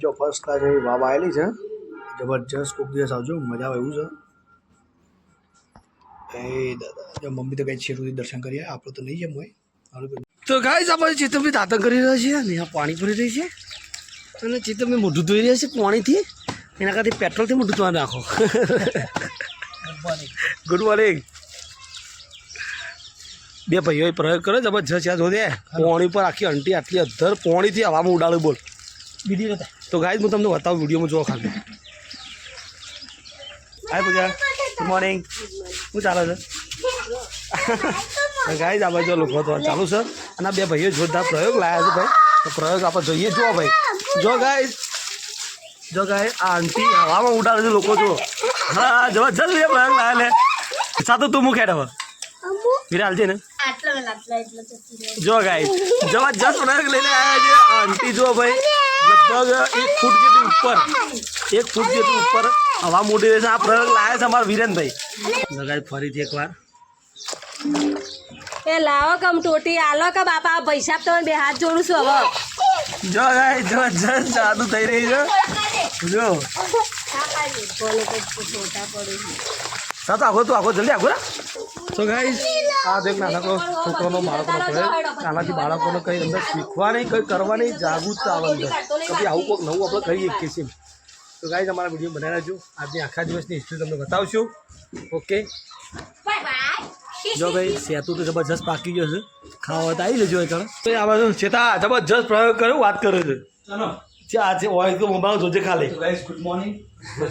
જો first class એવી વાવ આવેલી છે. જબરજસ્ત કોક દિવસ આવજો મજા આવે એવું છે. એ દાદા મમ્મી તો કઈ છેડુથી દર્શન કરીએ આપણે તો નહીં જેમ હોય. તો ગાય આપણે ચેતનભાઈ દાંતણ કરી રહ્યા છીએ અને આ પાણી ભરી રહી છે. અને ચેતનભાઈ મોઢું ધોઈ રહ્યા છે પાણીથી. એના કરતી પેટ્રોલથી મોઢું ધોવા નાખો. ગુડ મોર્નિંગ બે ભાઈઓએ પ્રયોગ કર્યો જબરજસ્ત યાદ હોદે પોણી પર આખી અંટી આટલી અધર પોણીથી હવામાં ઉડાડ્યું બોલ. બીજી નતા તો ગાય હું તમને બતાવું વિડીયોમાં જોવા ખાલી. હાય પૂજા. ગુડ મોર્નિંગ શું ચાલે છે? ગાય જ આપણે જો લોકો તો ચાલુ છે. અને આ બે ભાઈઓ જોરદાર પ્રયોગ લાયા છે ભાઈ. તો પ્રયોગ આપણે જોઈએ જો ભાઈ. જો ગાય જો ગાય આ આંટી હવામાં ઉડાડે છે લોકો જો હા જવા જલ્દી પ્રયોગ લાયા લે. સાતો તું મૂકે હવે. વિરાલ છે ને. જો ગાઈ જબરજસ્ત પ્રયોગ લઈને આવ્યા છે. આંટી જો ભાઈ લગભગ એક ફૂટ જેટલી ઉપર એક ફૂટ જેટલું ઉપર હવા મોટી રહેશે આ પ્રયોગ લાયા છે અમારા વિરેનભાઈ. લગાય ફરીથી એકવાર. એ લાવો કમ ટોટી આલો કે બાપા આ પૈસા તમે બે હાથ જોડું છું હવે. જો ગાય જબરજસ્ત જાદુ થઈ રહી છે. જો. સાતો આખો તું આખો જલ્દી આખો તો ગાઈઝ આ દેખ નાનકડો છોકરોનો બાળકોનો પ્રયોગ આનાથી બાળકોને કંઈ અંદર શીખવાની કંઈ કરવાની જાગૃતતા આવે અંદર. તો આવું કોઈક નવું આપણે કરી શકીએ છીએ તો ગાઈઝ અમારા વીડિયો બનાવી રહેજો. આજની આખા દિવસની હિસ્ટ્રી તમને બતાવશું. ઓકે જો ભાઈ સેતુ તો જબરજસ્ત પાકી ગયો છે. ખાવા તો આવી લેજો એકણ. તો આ બાજુ ચેતા જબરજસ્ત પ્રયોગ કર્યો વાત કરે છે. ચલો. આ છે હોય તો મોબાઈલ જોજે ખાલી. ગાઈઝ ગુડ મોર્નિંગ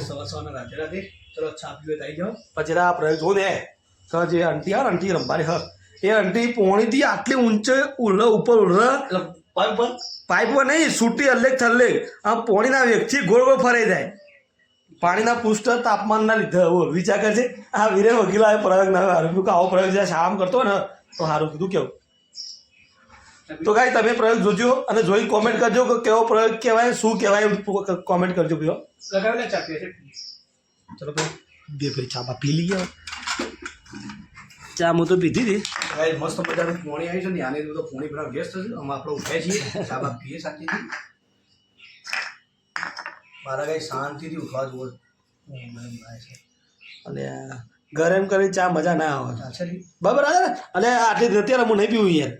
સવાર સવારના રાધે રાધે ચલો છાપ પીવે આવી જાઓ. પછી આ પ્રયોગ જો ને. સર જે આંટી હા આંટી રમવાની હ. એ આંટી પોણીથી આટલી ઊંચે ઉલ્લ ઉપર ઉલ્લ પાઇપ પર? પાઇપમાં નહીં સૂટી અલ્લેક થલ્લેખ આમ પોણીના વ્યક્તિ ગોળ ગોળ ફરાઈ જાય. પાણીના પૃષ્ઠ તાપમાનના લીધે. વિચાર છે આ વીરે વકીલા પ્રયોગ ના હારું કે આવો પ્રયોગ જ્યાં શામ કરતો ને તો સારું કીધું કેવું. તો કાંઈ તમે પ્રયોગ જોજો અને જોઈ કોમેન્ટ કરજો કે કેવો પ્રયોગ કહેવાય શું કહેવાય કોમેન્ટ કરજો ભાઈઓ ચલો ભાઈ બે ભાઈ ચા પી લઈએ. ચા હું તો પીધી હતી. ભાઈ મસ્ત મજાનું પોણી આવી છે ને આની તો પોણી ભરા વ્યસ્ત છે. અમે આપણે ઉઠાય છીએ ચા બા પીએ શાંતિથી. મારા ગાઈ શાંતિથી ઉઠવા જુઓ. અને ગરમ કરી ચા મજા ના આવે. બરાબર અને આટલી અત્યારે હું નહીં પીવું યાર.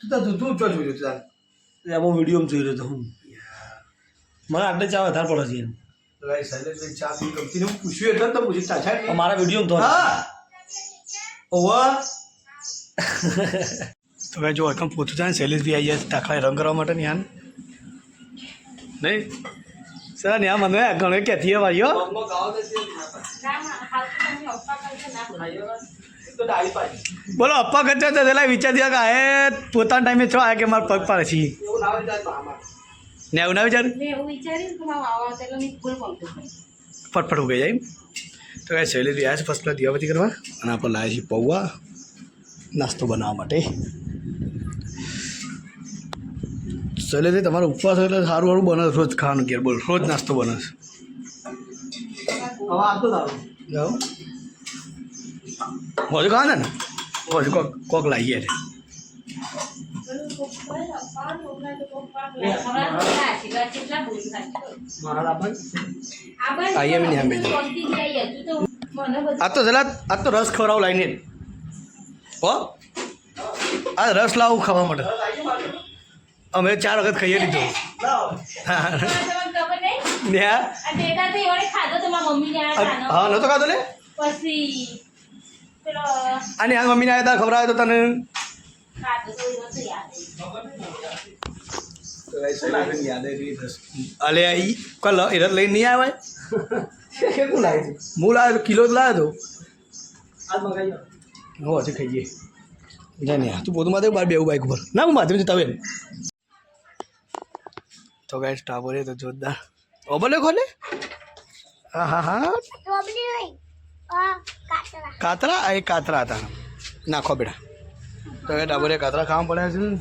તું તું તું ચો જોયું વિડીયોમાં જોઈ રહ્યો હતો હું. મને આટલી ચા વધારે પડે છે તો મારા વીડિયો તો હા. ઓવા તો ભાઈ જો એકમ પૂછું થાય ને શૈલેષ બી આવી જાય દાખલા રંગ કરવા માટે ને નહીં? સર ત્યાં મને ઘણો ક્યાંથી હે ભાઈઓ બોલો અપ્પા કરતા તો પેલા વિચાર દિયા કે હે પોતાના ટાઈમે છો આ કે મારા પગ પાડે છે. ને એવું ના વિચાર ફટફટ ઉગે જાય એમ. તો આ સહેલી રહ્યા છે ફર્સ્ટ ક્લાસ કરવા. અને આપણે લાવ્યા છીએ પૌવા. નાસ્તો બનાવવા માટે. સહેલી તમારો ઉપવાસ એટલે સારું સારું બને રોજ ખાવાનું ઘેર. બોલ રોજ નાસ્તો બને છે. ખાવાના ને? કોક કોક લાવીએ. રે આ તો જરા આ તો રસ ખવડાવું લાવીને હો? આ રસ લાવું ખાવા માટે. અમે ચાર વખત ખાઈએ લીધું. હા નતો ખાધો ને? અને આ મમ્મીને આવ્યા હતા આવે તો તને? અલે ઈ કલ એ રસ લઈને નહીં આવે હું લાવ્યો કિલો જ લાવ્યો આજ મગાઈ તો હું હજી ખાઈએ જા નહીં તું પોતું માથે બાર બેવું બાઈક ઉપર. ના હું માથે જતા બેન તો ગાય ટાવરે તો જોરદાર. ઓબલે ખોલે હા હા હા. કાતરા. આ એ કાતરા હતા. નાખો બેટા. તો એ ટાવરે કાતરા ખાવા પડ્યા છે હમ,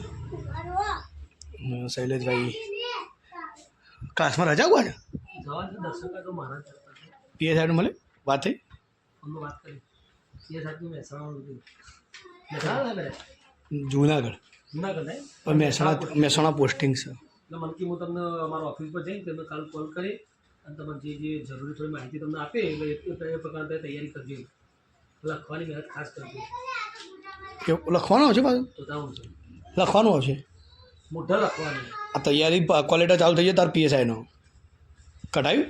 શૈલેષભાઈ. ક્લાસમાં રજા હોય મારા પીએ સાઈડ મળે? વાત થઈ? જુનાગઢ. જુનાગઢ પણ મહેસાણા મહેસાણા પોસ્ટિંગ છે. એટલે મનકી હું તમને અમારા ઓફિસ પર જઈને તમને કાલ કોલ કરી અને તમને જે જે જરૂરી થોડી માહિતી તમને આપે એટલે એ એ પ્રકારે તૈયારી કરજો. લખવાની મહેનત ખાસ કરજો. લખવાનું આવશે પાછું? લખવાનું આવશે મોઢા લખવાની. આ તૈયારી ક્વોલિટી ચાલુ થઈ જાય તાર પીએસઆઈનો કઢાયું?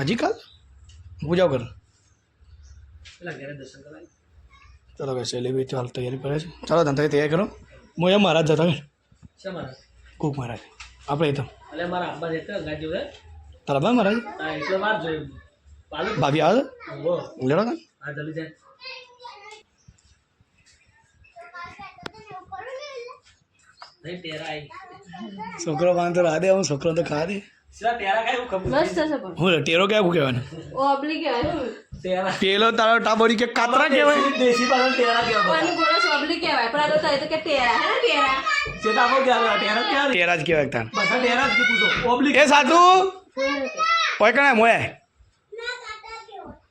હજી કાલ? હું કર દર્શન કરાય ચાલો ભાઈ સેલિબ્રિટી હાલ તૈયારી કરે છે. ચાલો ધંધા તૈયારી કરો. હું એમ મહારાજ જતા હોય કુક મહારાજ. આપણે એ તો. મારા આબ્બા જતા તારા બા મહારાજ? ભાભી આવે લેડો ને હા જલ્દી જાય નહીં ટેરા આવી છોકરો વાંધો તો રાધે હું છોકરો તો ખા દે. શા હું ખબર મસ્ત છે પણ. હું ટેરો કેવું કહેવાય ટેરા તારો ટાબોરી કે કાતરા કહેવાય? દેશી પાસે ટેરા કેવા કોની બોલો ઓબલી કહેવાય પણ આ તો તઈ તો કે ટેરા હે ટેરા ચેતા આપો ક્યાં ટેરા ક્યાં ટેરા જ કહેવાય તાર. બધા ટેરા જ પૂછો. ઓબ્લિક એ સાધુ. ઓય કણે મોય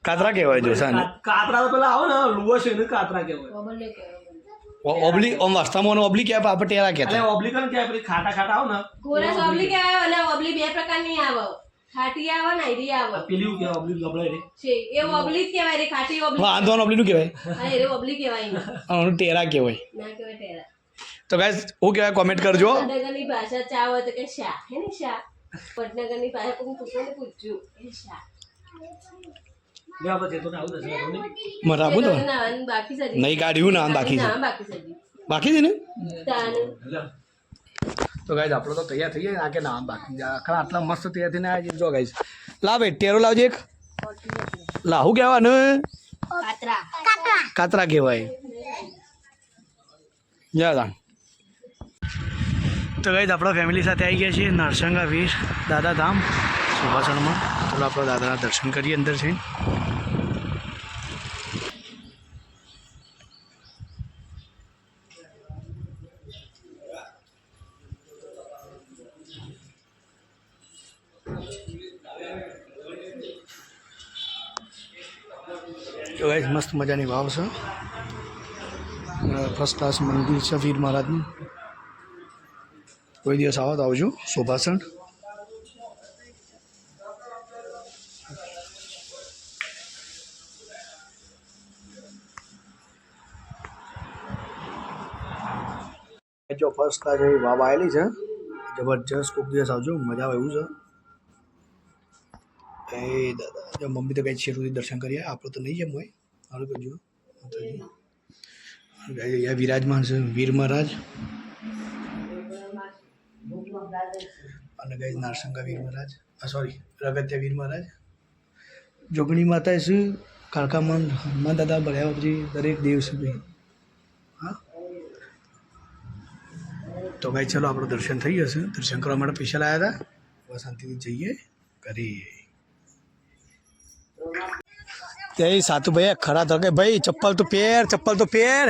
કાતરા કહેવાય. જો સાને કાતરા તો પેલા આવો ને લુવો છે ને કાતરા કહેવાય. ઓબલી કહેવાય ઓબલી ઓમ વાસ્તવમાં ઓબલી કહેવાય આપણે ટેરા એટલે કહેતા ઓબ્લિક ને કે આપણે ખાટા ખાટા આવો ને કોરસ ઓબલી આવે અને ઓબલી બે પ્રકારની આવે ખાટી આવે ને આઈરી આવે પેલી કે ઓબ્લિક લબડાય રે છે એ ઓબલી જ કહેવાય રે ખાટી ઓબલી વાંધો નું કહેવાય હા એ ઓબ્લિક કહેવાય ને આનું ટેરા કહેવાય ના કહેવાય ટેરા તો ગાઈસ હું કહેવાય કોમેન્ટ કરજો વડનગરની ભાષા ચા હોય તો કે શા હે ને શા પટનગરની ભાષા કોઈ પૂછવું ને પૂછ્યું એ શા મારે આપું તો. નહીં કાઢ્યું ના બાકી છે. બાકી છે બાકી છે ને? તો ગાઈસ આપણો તો તૈયાર થઈ જાય આ કે ના બાકી આખા આટલા મસ્ત તૈયાર થઈને આવ્યા જો ગાઈસ લાવે ટેરો લાવજે એક. લાહુ કહેવાનું? કાતરા. કહેવાય. જા તા તો ગાઈસ આપણા ફેમિલી સાથે આવી ગયા છીએ નરસંગા વીર દાદા ધામ. સુભાષણમાં. ચાલો આપણા દાદાના દર્શન કરીએ અંદર છે મસ્ત મજાની વાવ છે ફર્સ્ટ ક્લાસ મંદિર છે વીર મહારાજનું કોઈ દિવસ આવો તો આવજો શોભાસણ જો ફર્સ્ટ ક્લાસ એવી વાવ આવેલી છે જબરજસ્ત કોઈક દિવસ આવજો મજા આવે એવું છે એ દાદા જો મમ્મી તો કઈ છે સુધી દર્શન કરીએ આપણે તો નહીં જેમ હોય સારું કરજો. અહીંયા વિરાજમાન છે વીર મહારાજ. અને ગઈ નારસંગા વીર મહારાજ. આ સોરી રગત્ય વીર મહારાજ. જોગણી માતા છે કાળકામાં હનુમાન દાદા ભર્યા પછી દરેક દેવ છે ભાઈ. હા? તો ભાઈ ચલો આપણું દર્શન થઈ જશે દર્શન કરવા માટે પૈસા લાવ્યા હતા. શાંતિથી જઈએ. કરીએ. તે સાતુ ભાઈ ખરા તો કે ભાઈ, ચપ્પલ તો પહેર, ચપ્પલ તો પહેર.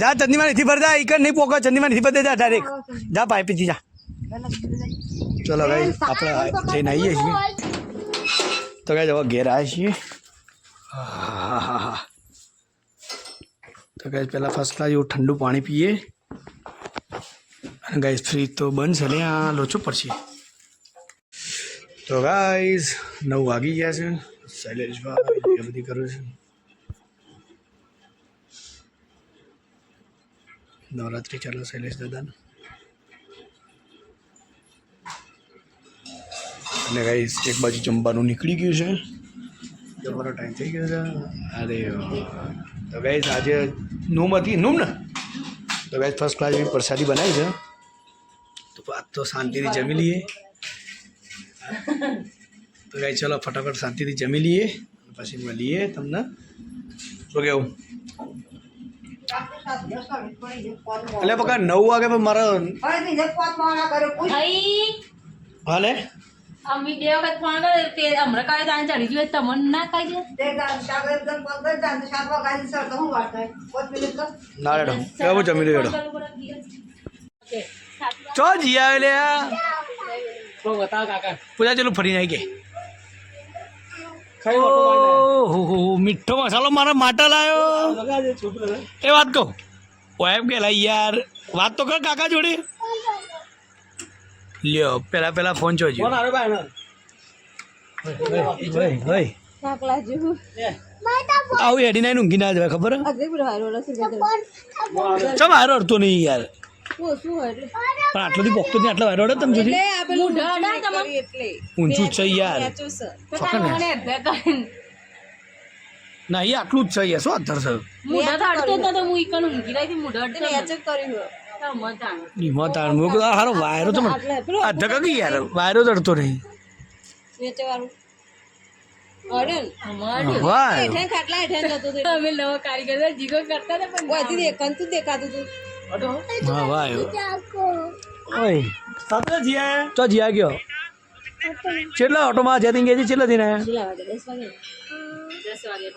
જા ચંદીમાં નથી ભરતા ઈકર નહીં પોકો ચંદીમાં નથી ભરતા જા ડાયરેક્ટ જા પાઇપથી જા. ચલો ભાઈ આપણે જઈને આવીએ છીએ. તો કઈ જવા ઘેર આવ્યા છીએ. આહાહાહા. તો કઈ પહેલાં ફર્સ્ટ ક્લાસ એવું ઠંડુ પાણી પીએ. અને ગાઈસ ફ્રીજ તો બંધ છે ને, આ લોચો પડશે. તો ગાઈઝ નવ વાગી ગયા છે. શૈલેષભાઈ એ બધી કરું છું. નવરાત્રિ ચાલે શૈલેષ દાદાને. અને ગાઈઝ એક બાજુ જમવાનું નીકળી ગયું છે. જમવાનો ટાઈમ થઈ ગયો છે. અરે. તો ગાઈસ આજે નોમ હતી નોમ ને? તો ગાઈસ ફર્સ્ટ ક્લાસ એવી પ્રસાદી બનાવી છે. તો આજ તો શાંતિથી જમી લઈએ. તો ગાઈ ચલો ફટાફટ શાંતિથી જમી લઈએ પછી મળીએ તમને. શું કેવું? એટલે પકા નવ વાગે પણ મારા ભાઈ હાલે? અમે બે વખત ફોન કર્યો તે હમણાં કાલે તાને ચડી ગયો તમને ના કહી ના રેડો. કેવું જમી લ્યો ચો જીયા આવે લે તો બતાવ કાકા. પૂજા ચેલું ફરી આવી મીઠો મસાલો મારા માટે લાવ્યો એ વાત કહું. એમ કે યાર. વાત તો કર કાકા જોડે. લ્યો પેલા પેલા ફોન જોજો. આવું એડી નાઈ ઊંઘી ના જવાય ખબર? ચો હારો અડતો નહીં યાર. પણ નહીં આટલો તમે ઊંચું છે યાર. ને. એ આટલું જ છે યાર શું હારો વાયરો તો મને આ ધકા ગઈ યાર વાયરો જ નહીં. વાય. અમે નવો કારીગર જીગો કરતા દેખાતું દેખાતું હતું હા વાયો ઓય. સાથે જીયા તો જીયા ગયો. કેટલા ઓટોમાં જતી ગઈ છે? કેટલા દિન? આયા કેટલા વાગે દસ વાગે. દસ વાગે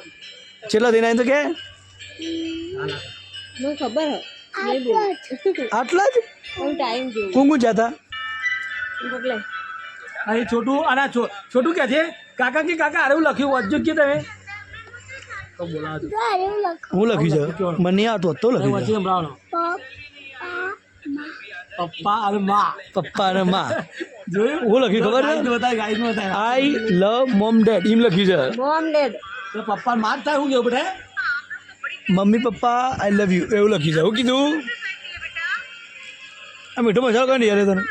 કેટલા દિન આયા તો કે? મને ખબર હે. આટલા જ. હું ટાઈમ જોઉં. જતા? અહીં છોટું અને છોટું કે છે? કાકા કે કાકા આવું લખ્યું વાંચજો કે તમે. હું લખ્યું છે? મને નહીં આવતું તો લખ્યું પપ્પા અને મા. પપ્પા અને મા. જોયું? હું લખ્યું ખબર છે? આઈ લવ મોમ ડેડ એમ લખ્યું છે. મોમ ડેડ પપ્પા જ થાય હું કેવું બેટા? Mummy papa I love you એવું લખ્યું છે. હું કીધું? આ મીઠો મસાલો યાર તને.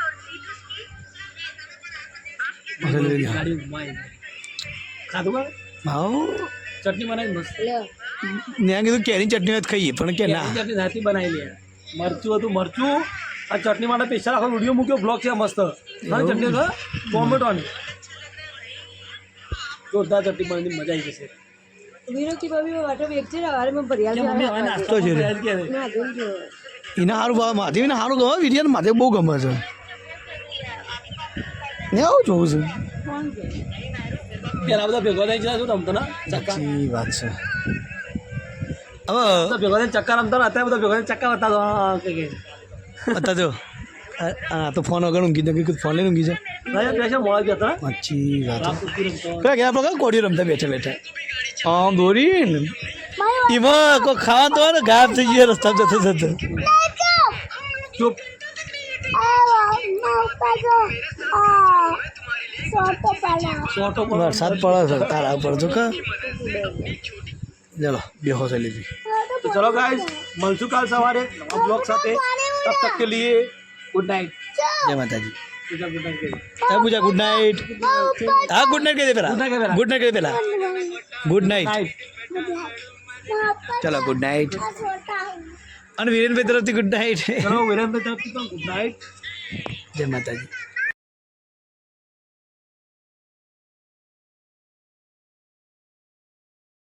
મસાલો લે. ગાડી ઉમાઈ ખાધું હાઉ ચટણી બનાવી મસ્ત. મેં કીધું કેરી ચટણી જ ખાઈએ પણ કે ના. ચટણી જાતે બનાવી લે. મરચું હતું મરચું. આ ચટણી માટે સ્પેશિયલ આખો વીડિયો મૂક્યો બ્લોગ છે મસ્ત. ચટણી છે ટોમેટોની. જોરદાર ચટણી બની મજા આવી જશે. વિરોકી ભાભી વાટો વેચ છે વારે માં ભર્યા કે નાસ્તો છે. બનાવી એને સારું ભાવ માધેવીને સારું ગમે માધે બહુ ગમે છે. ને આવું જોવું છે. પેલા બધા ભેગો થઈ જતા શું રમતો ને? ચક્કા. સાચી વાત છે. હવે ભેગો થઈને ચક્કા રમતો ને અત્યારે બધા ભેગો થઈને ચક્કા વતા કે કે. અત્યારે જો હા તો ફોન વગર ઊંઘી દે ફોન લઈને ઊંઘી છે સાચી વાત પેલા ગયા આપણે કોડી રમતા બેઠા બેઠા? આમ દોરી એમાં કોઈ ખાવા તો ને ગાયબ થઈ ગયા રસ્તા જતો જતો. ચૂપ. સોટો પર વરસાદ પડે છે તારા ઉપર જો કે. ચલો બેહો છે લીધી તો ચલો ગાઈસ મળશું કાલ સવારે બ્લોગ સાથે. તબ તક કે લીએ. ગુડ નાઇટ જય માતાજી. હા પૂજા ગુડ નાઇટ હા ગુડ નાઇટ કહી દે પેલા. ગુડ નાઇટ કહી દે પેલા ગુડ નાઇટ ચલો ગુડ નાઇટ અને વિરેનભાઈ તરફથી ગુડ નાઇટ ચલો વિરેનભાઈ તરફથી ગુડ નાઇટ જય માતાજી.